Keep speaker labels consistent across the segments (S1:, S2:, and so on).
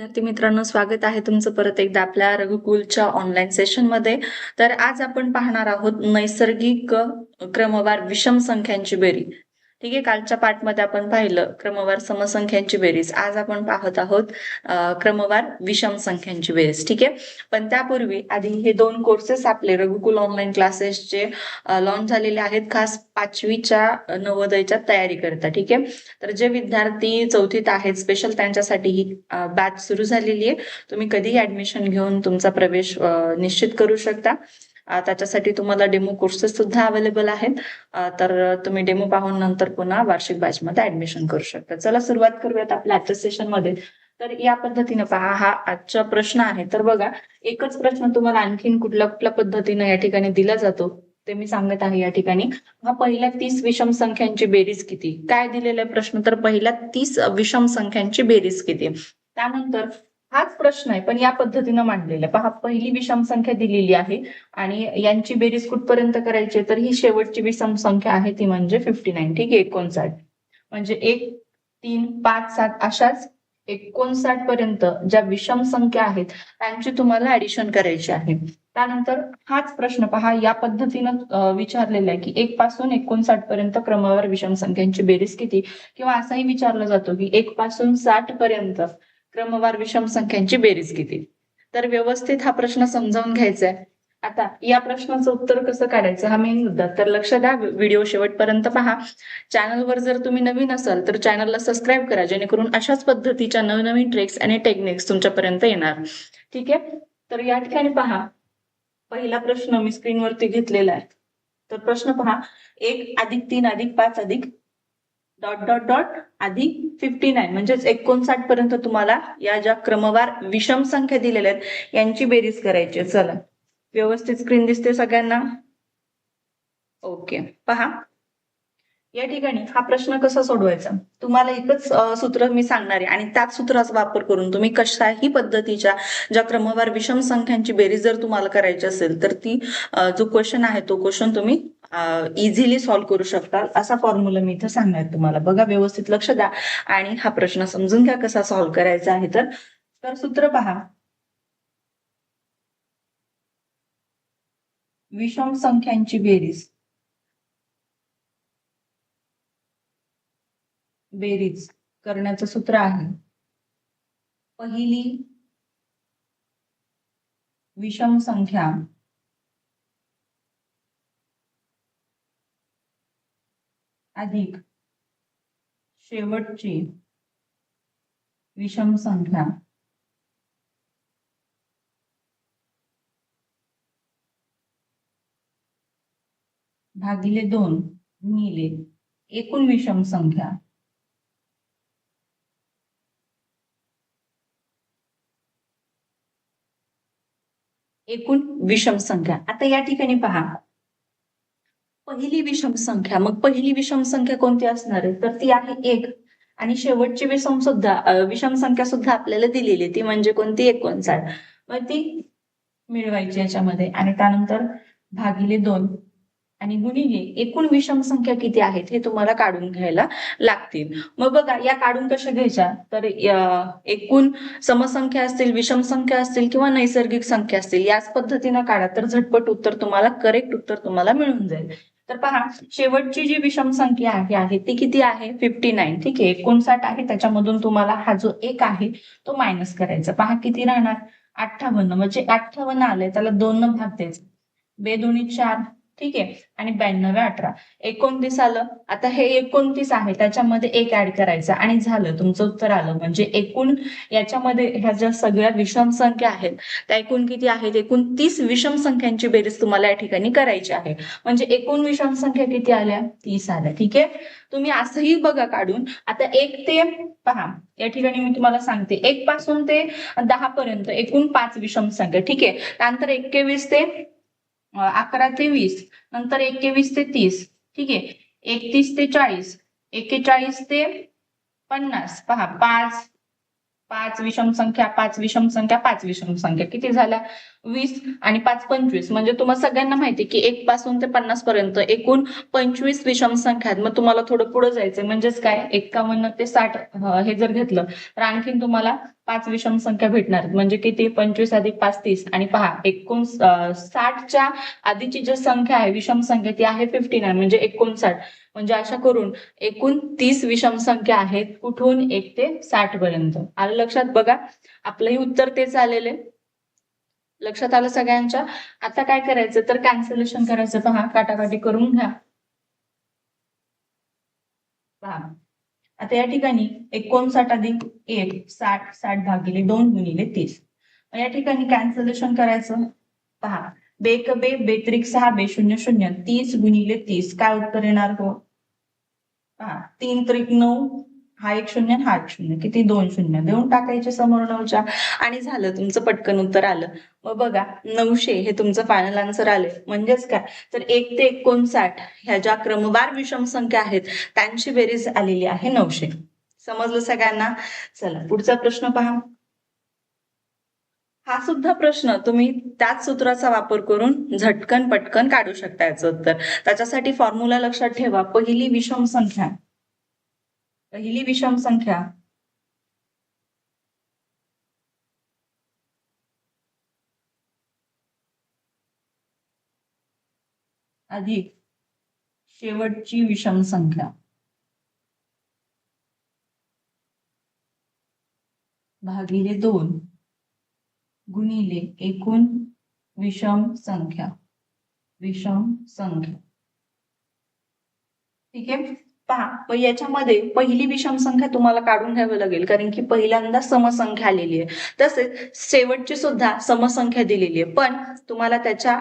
S1: विद्यार्थी मित्रांनो स्वागत आहे तुमचं परत एकदा आपल्या रघुकुलच्या ऑनलाईन सेशनमध्ये तर आज आपण पाहणार आहोत नैसर्गिक क्रमवार विषम संख्यांची बेरीज ठीक आहे कालच्या पाठमध्ये आपण पाहिलं क्रमवार समसंख्यांची बेरीज. आज आपण पाहत आहोत क्रमवार विषम संख्यांची बेरीज. ठीक आहे? पण त्यापूर्वी आधी हे दोन कोर्सेस आपले रघुकुल ऑनलाईन क्लासेसचे लॉन्च झालेले आहेत. खास पाचवीच्या नवोदयच्या तयारी करता. ठीक आहे? तर जे विद्यार्थी चौथीत आहेत स्पेशल त्यांच्यासाठी ही बॅच सुरू झालेली आहे. तुम्ही कधीही ऍडमिशन घेऊन तुमचा प्रवेश निश्चित करू शकता. त्याच्यासाठी तुम्हाला डेमो कोर्सेस सुद्धा अवेलेबल आहेत. तर तुम्ही डेमो पाहून नंतर पुन्हा वार्षिक बॅच मध्ये ऍडमिशन करू शकता. चला सुरुवात करूयात आपल्या आजच्या सेशनमध्ये. तर या पद्धतीने पहा हा आजचा प्रश्न आहे. तर बघा एकच प्रश्न तुम्हाला आणखीन कुठल्या कुठल्या पद्धतीने या ठिकाणी दिला जातो ते मी सांगत आहे या ठिकाणी. हा पहिल्या तीस विषम संख्यांची बेरीज किती? काय दिलेला प्रश्न? तर पहिल्या तीस विषम संख्यांची बेरीज किती? त्यानंतर हाच प्रश्न आहे. पण या पद्धतीनं मांडलेला आहे. पहा पहिली विषम संख्या दिलेली आहे आणि यांची बेरीज कुठपर्यंत करायची आहे? तर ही शेवटची विषम संख्या आहे ती म्हणजे फिफ्टी नाईन ठीक आहे एकोणसाठ. म्हणजे एक तीन पाच सात अशाच एकोणसाठ पर्यंत ज्या विषम संख्या आहेत त्यांची तुम्हाला ऍडिशन करायची आहे. त्यानंतर हाच प्रश्न पहा या पद्धतीनं विचारलेला आहे की एक पासून एकोणसाठ पर्यंत क्रमावर विषम संख्यांची बेरीज किती? किंवा असाही विचारलं जातो की एक पासून साठ पर्यंत क्रमवार विषम संख्यांची बेरीज किती तर व्यवस्थित हा प्रश्न समजावून घ्यायचा आहे आता या प्रश्नाचं उत्तर कसं काढायचं? हा मेन मुद्दा. तर लक्ष द्या व्हिडिओ शेवटपर्यंत पहा. चॅनलवर जर तुम्ही नवीन असाल तर चॅनलला सबस्क्राईब करा जेणेकरून अशाच पद्धतीच्या नवनवीन ट्रिक्स आणि टेक्निक्स तुमच्यापर्यंत येणार. ठीक आहे? तर या ठिकाणी पहा. पहिला प्रश्न मी स्क्रीनवरती घेतलेला आहे. तर प्रश्न पहा. एक अधिक तीन अधिक पाच अधिक डॉट डॉट डॉट अधिक फिफ्टी नाईन म्हणजेच एकोणसाठ पर्यंत तुम्हाला या ज्या क्रमवार विषम संख्या दिलेल्या आहेत यांची बेरीज करायची आहे. चला. व्यवस्थित स्क्रीन दिसते सगळ्यांना? ओके पहा. या ठिकाणी हा प्रश्न कसा सोडवायचा? तुम्हाला एकच सूत्र मी सांगणार आहे आणि त्याच सूत्राचा वापर करून तुम्ही कशाही पद्धतीच्या ज्या क्रमवार विषम संख्यांची बेरीज जर तुम्हाला करायची असेल तर ती जो क्वेश्चन आहे तो क्वेश्चन तुम्ही इझिली सॉल्व्ह करू शकता असा फॉर्म्युला मी इथं सांगणार तुम्हाला. बघा व्यवस्थित लक्ष द्या. आणि हा प्रश्न समजून घ्या कसा सॉल्व्ह करायचा आहे तर. तर सूत्र पहा. विषम संख्यांची बेरीज. बेरीज करण्याचं सूत्र आहे. पहिली विषम संख्या अधिक. शेवटची विषम संख्या. भागिले दोन गुणिले एकूण विषम संख्या. एकूण विषम संख्या. आता या ठिकाणी पहा. पहिली विषम संख्या. मग पहिली विषम संख्या कोणती असणार आहे? तर ती आहे एक. आणि शेवटची विषम सुद्धा विषम संख्या सुद्धा आपल्याला दिलेली ती म्हणजे कोणती? एकोणसाठ. मग ती मिळवायची याच्यामध्ये. आणि त्यानंतर भागिले दोन. आणि गुणिले एकूण विषम संख्या किती आहेत हे तुम्हाला काढून घ्यायला लागतील. मग बघा या काढून कशा घ्यायच्या? तर एकूण समसंख्या असतील विषम संख्या असतील किंवा नैसर्गिक संख्या असतील याच पद्धतीनं काढा. तर झटपट उत्तर तुम्हाला करेक्ट उत्तर तुम्हाला मिळून जाईल. तर पहा शेवटची जी विषम संख्या आहे आहे ती किती आहे? फिफ्टी नाईन ठीक आहे एकोणसाठ आहे. त्याच्यामधून तुम्हाला हा जो एक आहे तो मायनस करायचा. पहा किती राहणार? अठ्ठावन्न. म्हणजे अठ्ठावन्न आलंय त्याला दोन भाग द्यायचा. बेदोनी चार. ठीक आहे? आणि ब्याण्णव अठरा. एकोणतीस आलं. आता हे एकोणतीस आहे. त्याच्यामध्ये एक ऍड करायचं. आणि झालं. तुमचं उत्तर आलं. म्हणजे एकूण याच्यामध्ये ह्या ज्या सगळ्या विषम संख्या आहेत त्या एकूण किती आहेत? एकूण तीस विषम संख्यांची बेरीज तुम्हाला या ठिकाणी करायची आहे. म्हणजे एकूण विषम संख्या किती आल्या? तीस आल्या. ठीक आहे? तुम्ही असंही बघा काढून. आता एक ते पहा. या ठिकाणी मी तुम्हाला सांगते. एक पासून ते दहा पर्यंत एकूण पाच विषम संख्या. ठीक आहे? त्यानंतर एक्केवीस ते अकरा ते वीस नंतर एकेवीस ते तीस ठीक आहे? एकतीस ते चाळीस एक्केचाळीस ते पन्नास पहा पाच पाच विषम संख्या पाच विषम संख्या पाच विषम संख्या. किती झाल्या? वीस आणि पाच पंचवीस. म्हणजे तुम्हाला सगळ्यांना माहिती की एक पासून ते पन्नास पर्यंत एकूण पंचवीस विषम संख्या आहेत. मग तुम्हाला थोडं पुढे जायचंय. म्हणजेच काय? एक्कावन्न ते साठ हे जर घेतलं तर आणखीन तुम्हाला पाच विषम संख्या भेटणार म्हणजे किती? पंचवीस अधिक पाच तीस. आणि पहा एकूण साठच्या आधीची जी संख्या आहे विषम संख्या ती आहे फिफ्टी नाईन म्हणजे एकोणसाठ. म्हणजे अशा करून एकूण तीस विषम संख्या आहेत कुठून एक ते साठ पर्यंत. आलं लक्षात? बघा. आपलंही उत्तर तेच आलेले लक्षात आलं सगळ्यांच्या? आता काय करायचं? तर कॅन्सलेशन करायचं. पहा काटाकाटी करून घ्या. पहा. आता या ठिकाणी एकोणसाठ अधिक एक साठ साठ भागिले दोन गुणिले तीस. या ठिकाणी कॅन्सलेशन करायचं. पहा. बेक बे बेत्रिक सहा बे शून्य. शून्य तीस गुणिले तीस. काय उत्तर येणार हो? हा तीन त्रिक नऊ हा एक शून्य हा एक शून्य. किती? दोन शून्य. देऊन टाकायचे समोर नऊच्या. आणि झालं तुमचं पटकन उत्तर आलं. मग बघा नऊशे हे तुमचं फायनल आन्सर आले. म्हणजेच काय? तर एक ते एकोणसाठ ह्या ज्या क्रमवार विषम संख्या आहेत त्यांची बेरीज आलेली आहे नऊशे. समजलं सगळ्यांना? चला पुढचा प्रश्न पहा. हा सुद्धा प्रश्न तुम्ही त्याच सूत्राचा वापर करून झटकन पटकन काढू शकता याचं उत्तर. त्याच्यासाठी फॉर्म्युला लक्षात ठेवा पहिली विषम संख्या. पहिली विषम संख्या. अधिक शेवटची विषम संख्या. भागिले दोन. गुणिले एकूण विषम संख्या. विषम संख्या. ठीक आहे? पहा याच्यामध्ये पहिली विषम संख्या तुम्हाला काढून घ्यावी लागेल कारण की पहिल्यांदा समसंख्या आलेली आहे. तसेच शेवटची सुद्धा समसंख्या दिलेली आहे. पण तुम्हाला त्याच्या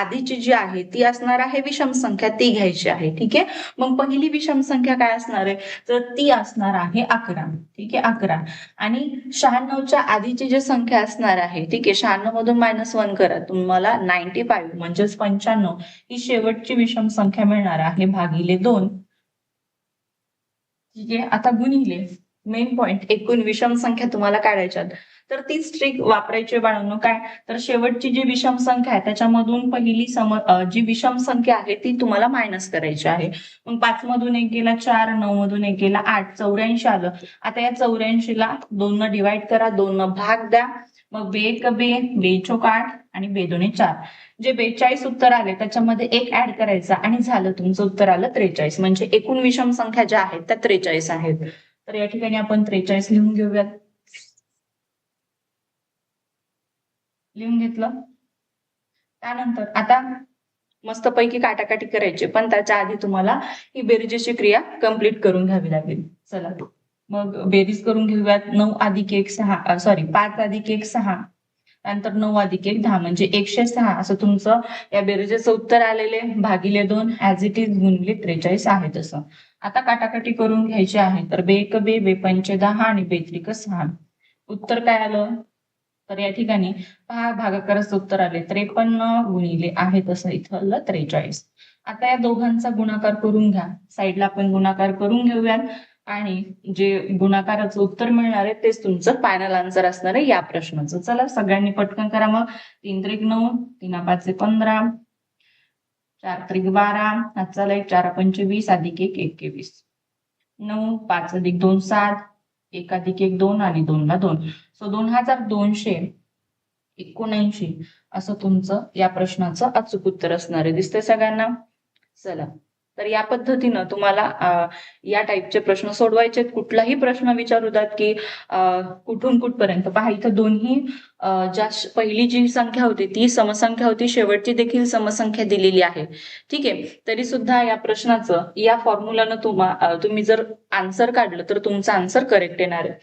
S1: आधीची जी आहे ती असणार आहे विषम संख्या ती घ्यायची आहे. ठीक आहे? मग पहिली विषम संख्या काय असणार आहे? तर ती असणार आहे अकरा. ठीक आहे? अकरा. आणि शहाण्णवच्या आधीची जी संख्या असणार आहे ठीक आहे? शहाण्णव मधून मायनस वन करा. तुम्हाला नाईन्टी फाईव्ह म्हणजेच पंच्याण्णव ही शेवटची विषम संख्या मिळणार आहे भागिले दोन. ठीक? आहे आता गुणिले मेन पॉइंट एकूण विषम संख्या तुम्हाला काढायच्या तर तीच ट्रिक वापरायची बाळांनो. काय? तर शेवटची जी विषम संख्या आहे त्याच्यामधून पहिली सम जी विषम संख्या आहे ती तुम्हाला मायनस करायची आहे. मग पाच मधून एक गेला चार नऊ मधून एक गेला आठ चौऱ्याऐंशी आलं. आता या चौऱ्याऐंशीला दोन डिवाइड करा दोन भाग द्या. मग बे एक बे बे चोक आठ आणि बेदोने चार. जे बेचाळीस उत्तर आले त्याच्यामध्ये एक ऍड करायचा आणि झालं तुमचं उत्तर आलं त्रेचाळीस. म्हणजे एकूण विषम संख्या ज्या आहेत त्या त्रेचाळीस आहेत. तर या ठिकाणी आपण त्रेचाळीस लिहून घेऊयात. लिहून घेतलं? त्यानंतर आता मस्तपैकी काटाकाटी करायची पण त्याच्या आधी तुम्हाला ही बेरजेची क्रिया कंप्लीट करून घ्यावी लागेल. चला. मग बेरीज करून घेऊयात. नऊ अधिक एक सहा सॉरी पाच अधिक एक सहा. नंतर नऊ अधिक एक दहा म्हणजे एकशे सहा. असं तुमचं या बेरजेचं उत्तर आलेले. भागिले दोन ऍज इट इज गुणले त्रेचाळीस आहे तसं. आता काटाकाटी करून घ्यायची आहे. तर बेक बे बे पंच दहा आणि बेत्रिक सहा. उत्तर काय आलं? तर या ठिकाणी पहा भागाकाराचं उत्तर आले. त्रेपन्न गुणिले आहे तसं इथं आलं त्रेचाळीस. आता या दोघांचा गुणाकार करून घ्या. साईडला आपण गुणाकार करून घेऊयात. आणि जे गुणाकाराचं उत्तर मिळणार आहे तेच तुमचं फायनल आन्सर असणार आहे या प्रश्नाचं. चला सगळ्यांनी पटकन करा मग. तीन त्रिक नऊ तीन पाच पंधरा चार त्रिक बारा आजचा एक चार पंच वीस अधिक एक एकवीस नऊ पाच अधिक दोन सात एक अधिक एक दोन आणि दोनला दोन. सो दोन हजार दोनशे एकोणऐंशी असं तुमचं या प्रश्नाचं अचूक उत्तर असणार आहे. दिसतंय सगळ्यांना? चला. तर या पद्धतीनं तुम्हाला या टाईपचे प्रश्न सोडवायचे कुठलाही प्रश्न विचारू द्यात की कुठून कुठपर्यंत. पहा इथं दोन्ही ज्या पहिली जी संख्या होती ती समसंख्या होती. शेवटची देखील समसंख्या दिलेली आहे. ठीक आहे? तरी सुद्धा या प्रश्नाचं या फॉर्म्युलानं तुम्हा तुम्ही जर आन्सर काढलं तर तुमचं आन्सर करेक्ट येणार आहे.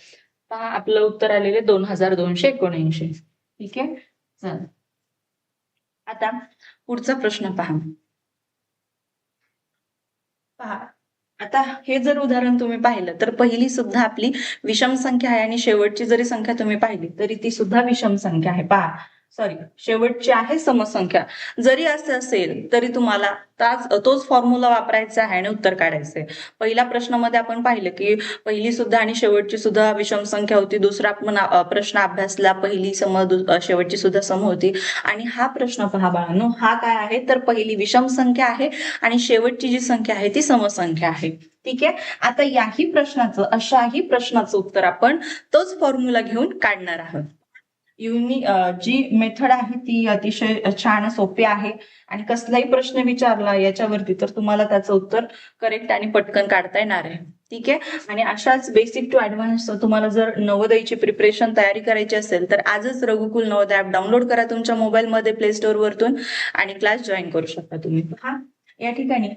S1: पहा आपलं उत्तर आलेले दोन हजार दोनशे एकोणऐंशी. ठीक आहे? चल. आता पुढचा प्रश्न पहा. पहा. आता हे जर उदाहरण तुम्ही पाहिलं तर पहिली सुद्धा आपली विषम संख्या आहे आणि शेवटची जरी संख्या तुम्ही पाहिली तरी ती सुद्धा विषम संख्या आहे. पहा. सॉरी शेवटची आहे समसंख्या. जरी असं असेल तरी तुम्हाला ताच तोच फॉर्म्युला वापरायचा आहे आणि उत्तर काढायचंय पहिल्या प्रश्नामध्ये आपण पाहिलं की पहिली सुद्धा आणि शेवटची सुद्धा विषम संख्या होती. दुसरा आपण प्रश्न अभ्यासला पहिली सम शेवटची सुद्धा सम होती. आणि हा प्रश्न पहा बाळांनो हा काय आहे? तर पहिली विषम संख्या आहे आणि शेवटची जी संख्या आहे ती समसंख्या आहे. ठीक आहे? आता याही प्रश्नाचं अशाही प्रश्नाचं उत्तर आपण तोच फॉर्म्युला घेऊन काढणार आहोत. युनि जी मेथड आहे ती अतिशय छान सोपी आहे. आणि कसलाही प्रश्न विचारला याच्यावरती तर तुम्हाला त्याचं उत्तर करेक्ट आणि पटकन काढता येणार आहे. ठीक आहे? आणि अशाच बेसिक टू ऍडव्हान्स तुम्हाला जर नवोदयची प्रिपरेशन तयारी करायची असेल तर आजच रघुकुल नवोदय ऍप डाउनलोड करा तुमच्या मोबाईलमध्ये प्ले स्टोअर वरतून आणि क्लास जॉईन करू शकता तुम्ही. हा? या ठिकाणी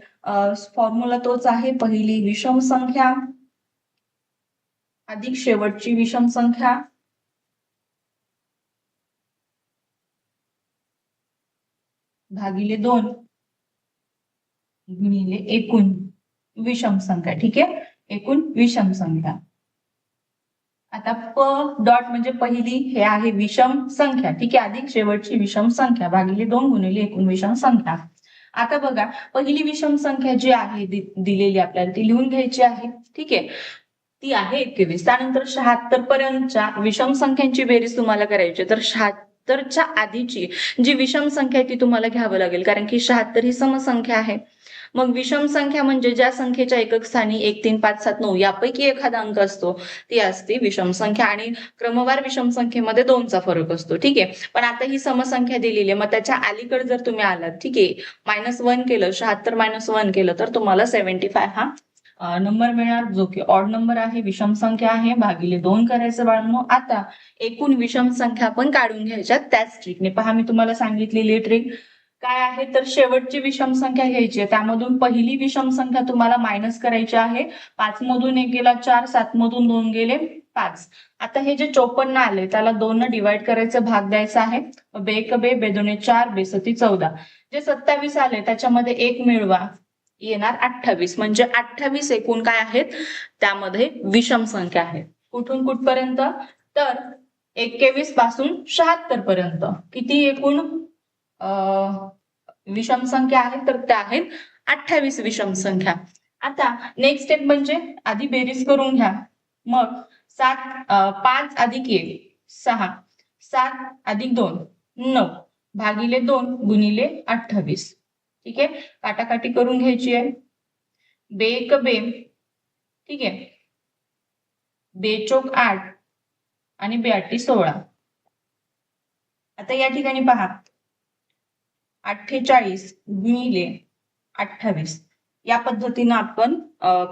S1: फॉर्म्युला तोच आहे. पहिली विषम संख्या अधिक शेवटची विषम संख्या भागिले दोन गुणिले एकूण विषम संख्या ठीक आहे? एकूण विषम संख्या. आता प डॉट म्हणजे पहिली हे आहे विषम संख्या ठीक आहे? अधिक शेवटची विषम संख्या भागिले दोन गुणिले एकूण विषम संख्या. आता बघा पहिली विषम संख्या जी आहे दिलेली आपल्याला ती लिहून घ्यायची आहे ठीक आहे? ती आहे एकवीस. त्यानंतर शहात्तर पर्यंतच्या विषम संख्यांची बेरीज तुम्हाला करायची आहे. तर शहात्तरच्या आधीची जी विषम संख्या आहे ती तुम्हाला घ्यावं लागेल कारण की शहात्तर ही समसंख्या आहे. मग विषम संख्या म्हणजे ज्या संख्येच्या एकक स्थानी एक तीन पाच सात नऊ यापैकी एखादा अंक असतो ती असते विषम संख्या आणि क्रमवार विषम संख्येमध्ये दोनचा फरक असतो ठीक आहे? पण आता ही समसंख्या दिलेली आहे मग त्याच्या अलीकडे जर तुम्ही आलात ठीक आहे? मायनस वन केलं शहात्तर मायनस वन केलं तर तुम्हाला सेव्हन्टी फाय हा? नंबर मिळणार जो की ऑड नंबर आहे विषम संख्या आहे भागिले दोन करायचं बाळांनो. आता एकूण विषम संख्या पण काढून घ्यायच्या त्याच ट्रिकने पहा मी तुम्हाला सांगितलेली ट्रिक काय आहे? तर शेवटची विषम संख्या घ्यायची आहे. त्यामधून पहिली विषम संख्या तुम्हाला मायनस करायची आहे. पाच मधून एक गेला चार सात मधून दोन गेले पाच. आता हे जे चोपन्न आले त्याला दोन डिवाइड करायचं भाग द्यायचा आहे. बे एक बे बेदोने चार बेसती चौदा. जे सत्तावीस आले त्याच्यामध्ये एक मिळवा. येणार अठ्ठावीस. म्हणजे अठ्ठावीस एकूण काय आहेत? त्यामध्ये विषम संख्या आहेत कुठून कुठपर्यंत? तर एक्केवीसपासून शहात्तर पर्यंत. किती एकूण? विषम संख्या आहेत तर त्या आहेत अठ्ठावीस विषम संख्या. आता नेक्स्ट स्टेप म्हणजे आधी बेरीज करून घ्या. मग सात पाच अधिक एक सहा. सात अधिक दोन नऊ. भागिले दोन गुणिले अठ्ठावीस. ठीक आहे? काटाकाटी करून घ्यायची आहे. बेक बे. ठीक आहे? बेचोक आठ आणि बेआटी सोळा. आता या ठिकाणी पहा. अठ्ठेचाळीस गुणिले अठ्ठावीस. या पद्धतीनं आपण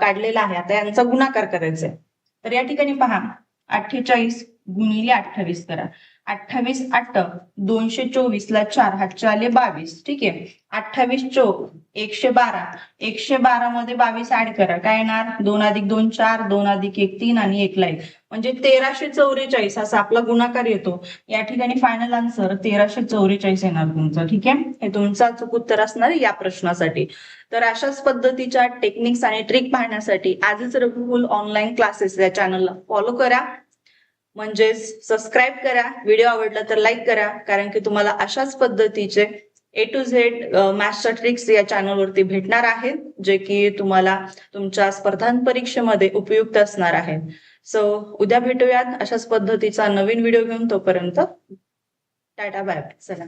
S1: काढलेला आहे. आता यांचा गुणाकार करायचा आहे. तर या ठिकाणी पहा. अठ्ठेचाळीस गुणिले अठ्ठावीस करा. अठ्ठावीस आठ दोनशे चोवीस ला चार हातचे आले बावीस. ठीक? आहे अठ्ठावीस चो एकशे बारा. एकशे बारा मध्ये बावीस ऍड करा. काय येणार? दोन अधिक दोन चार. दोन अधिक एक तीन आणि एकला एक म्हणजे तेराशे चौवेचाळीस असा आपला गुणाकार येतो. या ठिकाणी फायनल आन्सर तेराशे चौवेचाळीस येणार तुमचं. ठीक? आहे हे तुमचं अचूक उत्तर असणार या प्रश्नासाठी. तर अशाच पद्धतीच्या टेक्निक्स आणि ट्रिक पाहण्यासाठी आजच रघुकुल ऑनलाईन क्लासेस या चॅनलला फॉलो करा. म्हणजेच सबस्क्राईब करा. व्हिडिओ आवडला तर लाईक करा. कारण की तुम्हाला अशाच पद्धतीचे ए टू झेड मॅथ्सच्या ट्रिक्स या चॅनलवरती भेटणार आहेत जे की तुम्हाला तुमच्या स्पर्धांपरीक्षेमध्ये उपयुक्त असणार आहेत. सो उद्या भेटूयात अशाच पद्धतीचा नवीन व्हिडिओ घेऊन तोपर्यंत टाटा बाय चला.